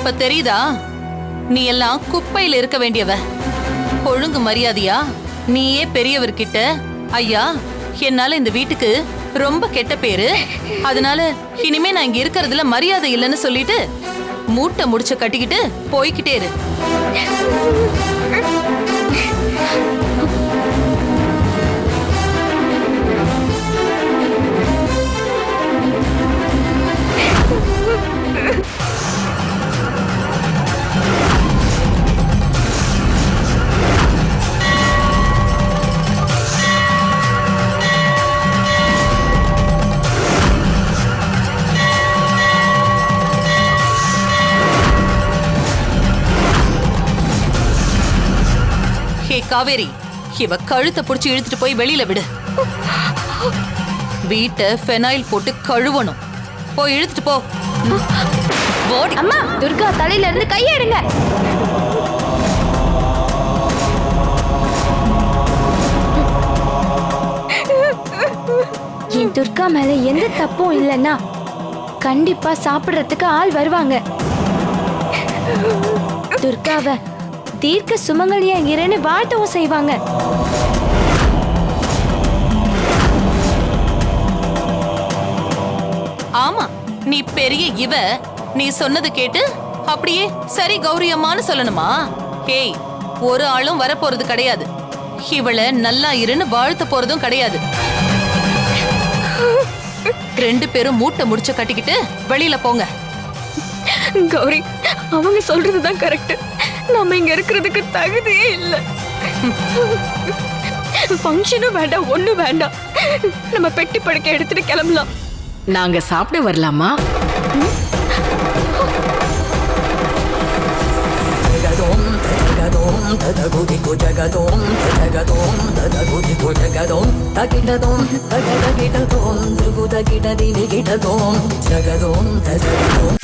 இப்ப தெரியுதா? நீ எல்லாம் குப்பையில இருக்க வேண்டியவ. ஒழுங்கு மரியாதையா? நீயே பெரியவர்கிட்ட ஐயா என்னால இந்த வீட்டுக்கு ரொம்ப கெட்ட பேரு. அதனால இனிமே நான் இங்க இருக்கிறதுல மரியாதை இல்லைன்னு சொல்லிட்டு மூட்டை முடிச்ச கட்டிக்கிட்டு போய்கிட்டே இரு. காவேரி இவ கழுத்தை புடிச்சு இழுத்துட்டு போய் வெளியில விடு. வீட்டை ஃபெனாயில் போட்டு கழுவணும். போய் இழுத்துட்டு போ. அம்மா துர்கா தலையில இருந்து கையை எடுங்க. என் துர்கா மேல எந்த தப்பும் இல்லைன்னா கண்டிப்பா சாப்பிடுறதுக்கு ஆள் வருவாங்க. துர்காவை தீர்க்க சுமங்கலியா இறன்னு வாழ்த்தவும் செய்வாங்க. ஆமா நீ பெரிய இவ நீ சொன்னது கேட்டு அப்படியே சரி கௌரி அம்மான்னு சொல்லணுமா? ஏய் ஒரு ஆளும் வரப்போறது கிடையாது. இவள நல்லா இருன்னு வாழ்த்த போறதும் கிடையாது. ரெண்டு பேரும் மூட்டை முடிச்ச கட்டிக்கிட்டு வெளியில போங்க. கௌரி அவங்க சொல்றதுதான் கரெக்ட் நம்ம இங்க இருக்கிறதுக்கு தகுதியே இல்லை. ஃபங்க்ஷனும் வேண்டாம் ஒண்ணும் வேண்டாம். நம்ம பெட்டி படுக்க எடுத்துட்டு கிளம்பலாம். நாங்க சாப்பிட வரலாமா? ததகுதிக்கு ஜகதோம் ததகதோம் ததகுதிக்கு ஜகதோம் தகிடதோம் தகதகிடதோம் துகுதகிடதினி கிடதோம் ஜகதோம் ததகதோம்.